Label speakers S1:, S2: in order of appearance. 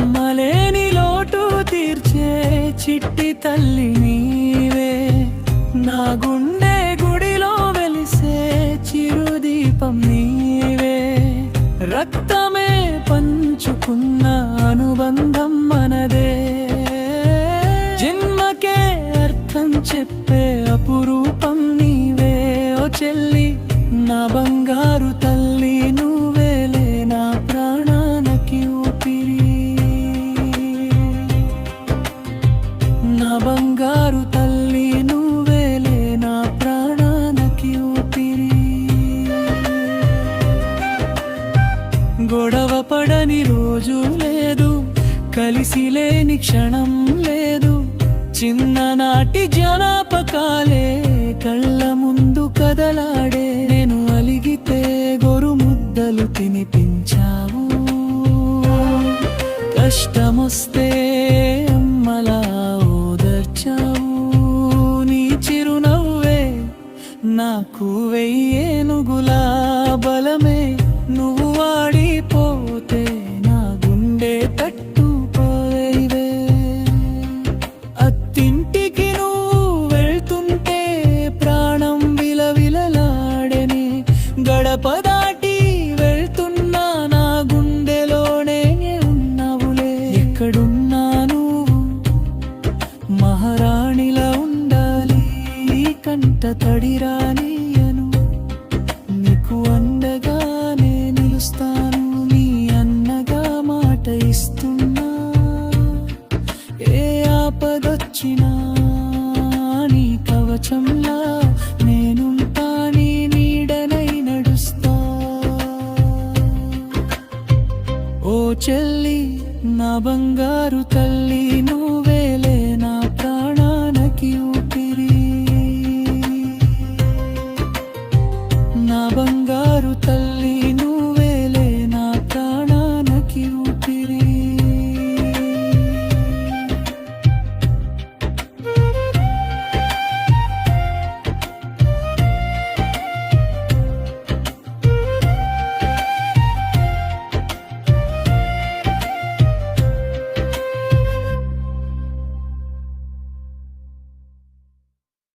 S1: నమ్మలేని లోటు తీర్చే చిట్టి తల్లి నీవే. నా గుండె గుడిలో వెలిసే చిరుదీపం నీవే. రక్తమే పంచుకున్న అనుబంధం మనదే. జన్మకే అర్థం చెప్పే అపురూపం నీవే. ఓ చెల్లి నా బంగారు తల్లి. బంగారు తల్లి నువ్వేలే నా ప్రాణానికి ఊపిరి. గొడవ పడని రోజు లేదు కలిసి లేని క్షణం లేదు. చిన్ననాటి జనాపకాలే కళ్ళ ముందు కదలాడే. నేను అలిగితే గొరు ముద్దలు తినిపించావు. కష్టమొస్తే అమ్మలా నాకు వెయ్యేనుగులా. తడిరానియను నీకు అండగానే నిలుస్తాను నీ అన్నగా మాట ఇస్తున్నా. ఏ ఆపదొచ్చినా నీ కవచంలా నేనుంటా నీ నీడనై నడుస్తా. ఓ చెల్లి నా బంగారు తల్లి బంగారు తల్లి.